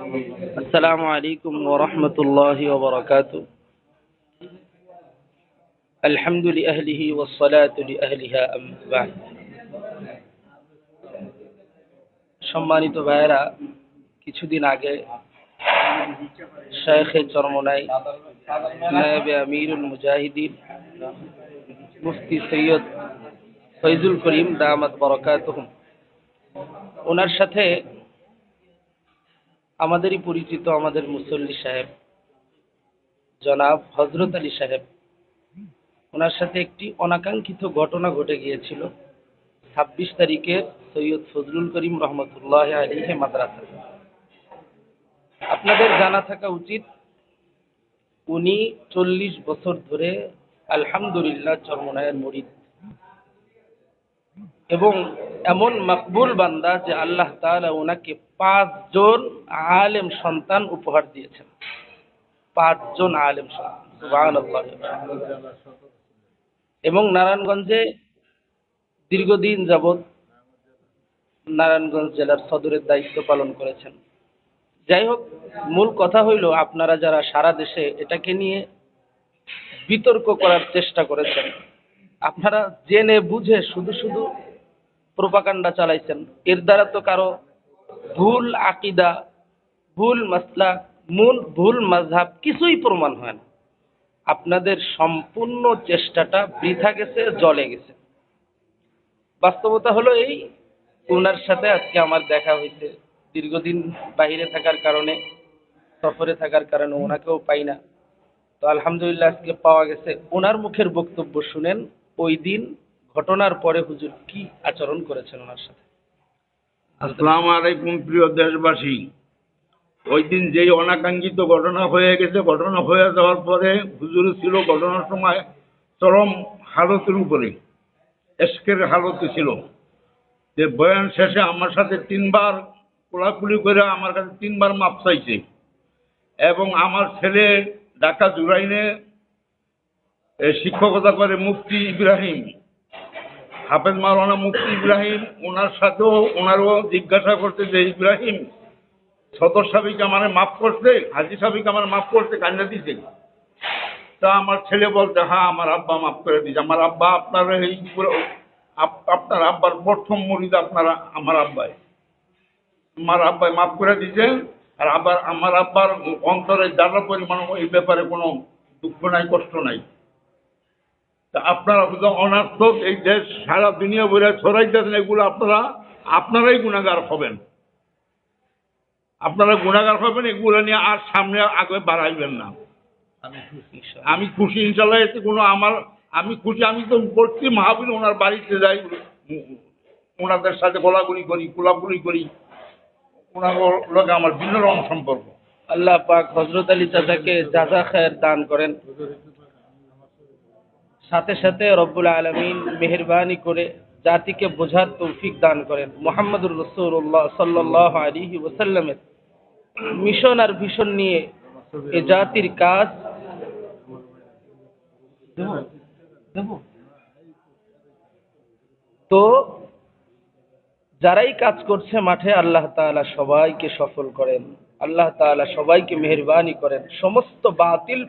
السلام عليكم ورحمة الله وبركاته الحمد لأهله والصلاة لأهلها أما بعد সম্মানিত ভাইয়েরা কিছুদিন আগে শেখে চরমনাই নায়েবে আমিরুল মুজাহিদিন মুফতি সৈয়দ ফৈজুল করিম দামাত বরকাতহুম ওনার সাথে আমাদেরই পরিচিত আমাদের মুসল্লি সাহেব, জনাব হজরত আলী সাহেব। ওনার সাথে একটি অনাকাঙ্ক্ষিত ঘটনা ঘটে গিয়েছিল ছাব্বিশ তারিখে সৈয়দ ফজলুল করিম রহমতুল্লাহ আলিহে মাদ্রাসা আপনাদের জানা থাকা উচিত, উনি চল্লিশ বছর ধরে আলহামদুলিল্লাহ চরমনায়ের মরিদ। এবং এমন মকবুল বান্দা যে আল্লাহ তাআলা ওনাকে পাঁচজন আলেম সন্তান উপহার দিয়েছেন। পাঁচজন আলেম সন্তান এবং নারায়ণগঞ্জে দীর্ঘদিন যাবৎ নারায়ণগঞ্জ জেলার সদরের দায়িত্ব পালন করেছেন। যাই হোক, মূল কথা হইল আপনারা যারা সারা দেশে এটাকে নিয়ে বিতর্ক করার চেষ্টা করেছেন, আপনারা জেনে বুঝে শুধু শুধু প্রোপাকাণ্ডা চালাইছেন। এর দ্বারা তো কারও ভুল আকিদা, ভুল মাসলা মূল ভুল মাযহাব কিছুই প্রমাণ হয় না। আপনাদের সম্পূর্ণ চেষ্টাটা বৃথা গেছে জলে গেছে। বাস্তবতা হলো এই ওনার সাথে আজকে আমার দেখা হয়েছে। দীর্ঘদিন বাইরে থাকার কারণে, সফরে থাকার কারণে ওনাকেও পাই না। তো আলহামদুলিল্লাহ আজকে পাওয়া গেছে। ওনার মুখের বক্তব্য শুনেন, ওই দিন ঘটনার পরে হুজুর কি আচরণ করেছেন ওনার সাথে? আসসালামু আলাইকুম, প্রিয় দেশবাসী। ওই দিন যেই অনাকাঙ্ক্ষিত ঘটনা হয়ে গেছে, ঘটনা হয়ে যাওয়ার পরে হুজুর ছিল ঘটনার সময় চরম হালতের উপরে, এসকের হালতে ছিল। যে বয়ান শেষে আমার সাথে তিনবার কোলাকুলি করে আমার কাছে তিনবার মাপ চাইছে। এবং আমার ছেলে ঢাকা জুরাইনে শিক্ষকতা করে মুফতি ইব্রাহিম। হাফেজ মাওলানা মুফতি ইব্রাহিম ওনার সাথেও ওনারও জিজ্ঞাসা করতে যে, ইব্রাহিম, সদর সাবিক আমার মাফ করছে, হাজি সাবিক আমার মাফ করছে, কান্না দিছে তা আমার ছেলে বলতে হ্যাঁ আমার আব্বা মাফ করে দিয়েছে। আমার আব্বা আপনার এই আপনার আব্বার প্রথম মরিদ আপনারা, আমার আব্বাই। আমার আব্বাই মাফ করে দিয়েছে। আর আবার আমার আব্বার অন্তরে যারা পরিমাণ এই ব্যাপারে কোনো দুঃখ নাই, কষ্ট নাই। আপনারা অনার্থক এই দেশ সারা দুনিয়া বলে ছড়াইতেছেন এগুলো আপনারা আপনারাই গুণাগার হবেন। আপনারা গুণাগার হবেন এগুলো নিয়ে আর সামনে আগে বাড়াইবেন না। আমি খুশি ইনশাল্লাহ। এতে কোনো আমার আমি খুশি আমি তো প্রতি মাহবিল ওনার বাড়িতে যাই ওনাদের সাথে গোলাগুলি করি কোলাগুলি করি ওনার লোকে আমার ভিন্ন রকম সম্পর্ক। আল্লাহ পাক হজরত আলী চাচাকে যাজা খায়ের দান করেন। সাথে সাথে রব্বুল আলমিন মেহরবানি করে জাতিকে বোঝার তৌফিক দান করেন। মোহাম্মদুর রসুল্লাহ সাল্লাহ আলী ওসাল্লামের মিশন আর ভীষণ নিয়ে এ জাতির কাজ তো যারাই কাজ করছে মাঠে আল্লাহ তাআলা সবাইকে সফল করেন। আল্লাহ তাআলা সবাইকে মেহরবানি করেন। সমস্ত বাতিল